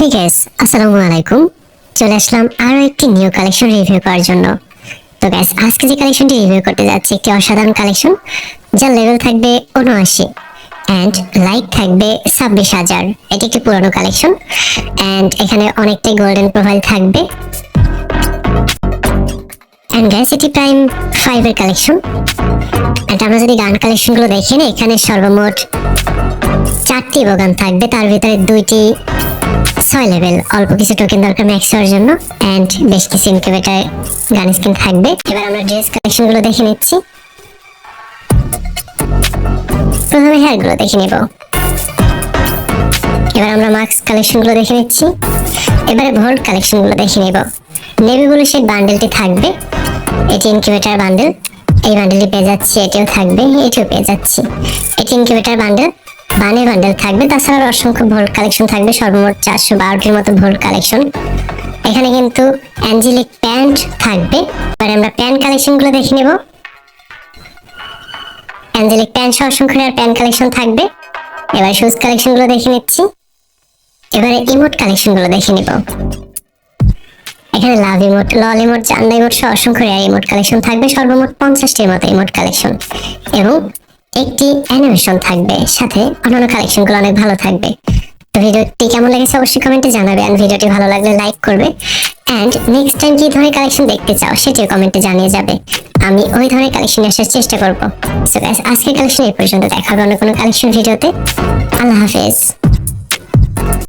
Hey guys আসসালামু আলাইকুম চলে আসলাম আরও একটি নিউ কালেকশন রিভিউ করার জন্য। তো গাইস আজকে যে কালেকশনটি রিভিউ করতে যাচ্ছি, একটি অসাধারণ কালেকশন যার লেভেল থাকবে উনআশি অ্যান্ড লাইক থাকবে ছাব্বিশ হাজার। এটি একটি পুরনো কালেকশন অ্যান্ড এখানে অনেকটাই গোল্ডেন প্রোফাইল থাকবে। অ্যান্ড গাইস এটি প্রাইম ফাইভের কালেকশন অ্যান্ড আমরা যদি গান কালেকশনগুলো দেখি না এখানে সর্বমোট চারটি বাগান থাকবে। তার ভিতরে দুইটি ছয় লেভেল অল্প কিছু টোকেন দরকার ম্যাক্স হওয়ার জন্য। এন্ড বেশ কিছু ইনকিউবেটার গান স্কিন থাকবে। এবার আমরা ড্রেস কালেকশনগুলো দেখে নিচ্ছি। প্রথমে হেয়ারগুলো দেখে নিব। এবার আমরা মাস্ক কালেকশনগুলো দেখে নিচ্ছি। এবারে ভোল্ট কালেকশনগুলো দেখে নিব। নেভি ব্লু শেড বান্ডেলটি থাকবে। এটি ইনকিউবেটার বান্ডেল এই বান্ডেলটি পেয়ে যাচ্ছি, এটিও থাকবে। এটিও পেয়ে যাচ্ছি। এটি ইনকিউবেটার বান্ডেল বানে বান্ডেল থাকবে। তাছাড়া অসংখ্য ভোল্ট কালেকশন থাকবে, সর্বমোট চারশো বারোটির মতো ভোল্ট কালেকশন এখানে কিন্তু অ্যাঞ্জেলিক প্যান্ট থাকবে। এবার আমরা প্যান্ট কালেকশনগুলো দেখে নেব। অ্যাঞ্জেলিক প্যান্ট সহ অসংখ্য প্যান্ট কালেকশন থাকবে। এবার শুজ কালেকশনগুলো দেখে নিচ্ছি। এবারে ইমোট কালেকশনগুলো দেখে নিব। এখানে লাভ ইমোট লল ইমোট চান্দা ইমোট সহ অসংখ্য রেয়ার ইমোট কালেকশন থাকবে। সর্বমোট পঞ্চাশটির মতো ইমোট কালেকশন এবং একটি অ্যানিমেশন থাকবে, সাথে অন্যান্য কালেকশনগুলো অনেক ভালো থাকবে। তো ভিডিওটি কেমন লেগেছে অবশ্যই কমেন্টে জানাবে অ্যান্ড ভিডিওটি ভালো লাগলে লাইক করবে। অ্যান্ড নেক্সট টাইম কি ধরনের কালেকশন দেখতে চাও সেটিও কমেন্টে জানিয়ে যাবে। আমি ওই ধরনের কালেকশন আসার চেষ্টা করব। সো আজকের কালেকশন এই পর্যন্ত। দেখা হবে অন্য কোনো কালেকশন ভিডিওতে আল্লাহ হাফেজ।